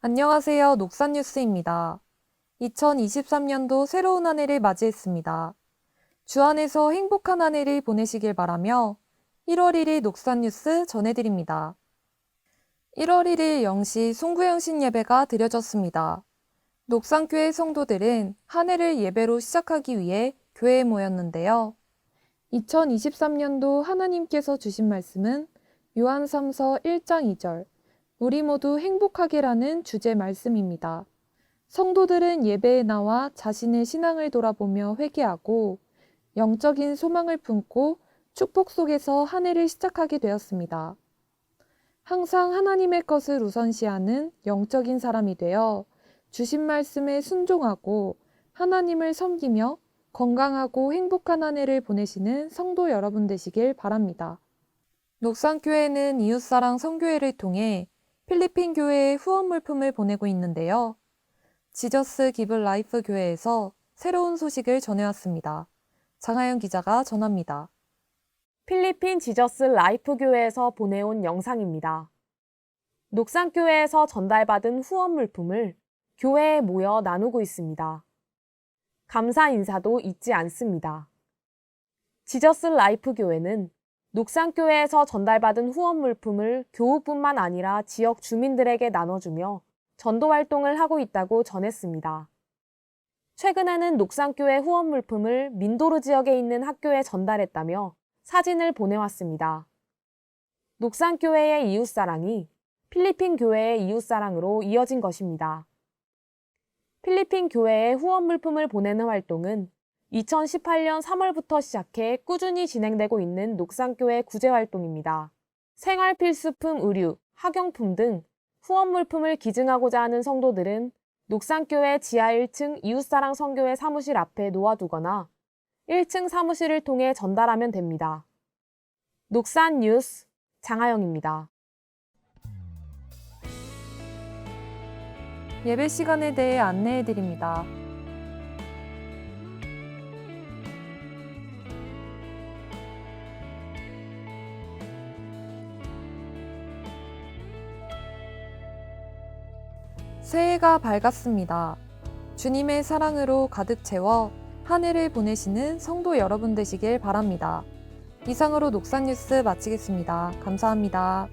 안녕하세요. 녹산뉴스입니다. 2023년도 새로운 한 해를 맞이했습니다. 주안에서 행복한 한 해를 보내시길 바라며 1월 1일 녹산뉴스 전해드립니다. 1월 1일 0시 송구영신 예배가 드려졌습니다. 녹산교회 성도들은 한 해를 예배로 시작하기 위해 교회에 모였는데요. 2023년도 하나님께서 주신 말씀은 요한 3서 1장 2절 우리 모두 행복하게라는 주제 말씀입니다. 성도들은 예배에 나와 자신의 신앙을 돌아보며 회개하고 영적인 소망을 품고 축복 속에서 한 해를 시작하게 되었습니다. 항상 하나님의 것을 우선시하는 영적인 사람이 되어 주신 말씀에 순종하고 하나님을 섬기며 건강하고 행복한 한 해를 보내시는 성도 여러분 되시길 바랍니다. 녹산교회는 이웃사랑 성교회를 통해 필리핀 교회에 후원 물품을 보내고 있는데요. 지저스 기블 라이프 교회에서 새로운 소식을 전해왔습니다. 장하연 기자가 전합니다. 필리핀 지저스 라이프 교회에서 보내온 영상입니다. 녹산교회에서 전달받은 후원 물품을 교회에 모여 나누고 있습니다. 감사 인사도 잊지 않습니다. 지저스 라이프 교회는 녹산교회에서 전달받은 후원 물품을 교우뿐만 아니라 지역 주민들에게 나눠주며 전도 활동을 하고 있다고 전했습니다. 최근에는 녹산교회 후원 물품을 민도르 지역에 있는 학교에 전달했다며 사진을 보내왔습니다. 녹산교회의 이웃사랑이 필리핀 교회의 이웃사랑으로 이어진 것입니다. 필리핀 교회에 후원 물품을 보내는 활동은 2018년 3월부터 시작해 꾸준히 진행되고 있는 녹산교회 구제 활동입니다. 생활 필수품 의류, 학용품 등 후원 물품을 기증하고자 하는 성도들은 녹산교회 지하 1층 이웃사랑 성교회 사무실 앞에 놓아두거나 1층 사무실을 통해 전달하면 됩니다. 녹산 뉴스 장하영입니다. 예배 시간에 대해 안내해 드립니다. 새해가 밝았습니다. 주님의 사랑으로 가득 채워 한 해를 보내시는 성도 여러분 되시길 바랍니다. 이상으로 녹산뉴스 마치겠습니다. 감사합니다.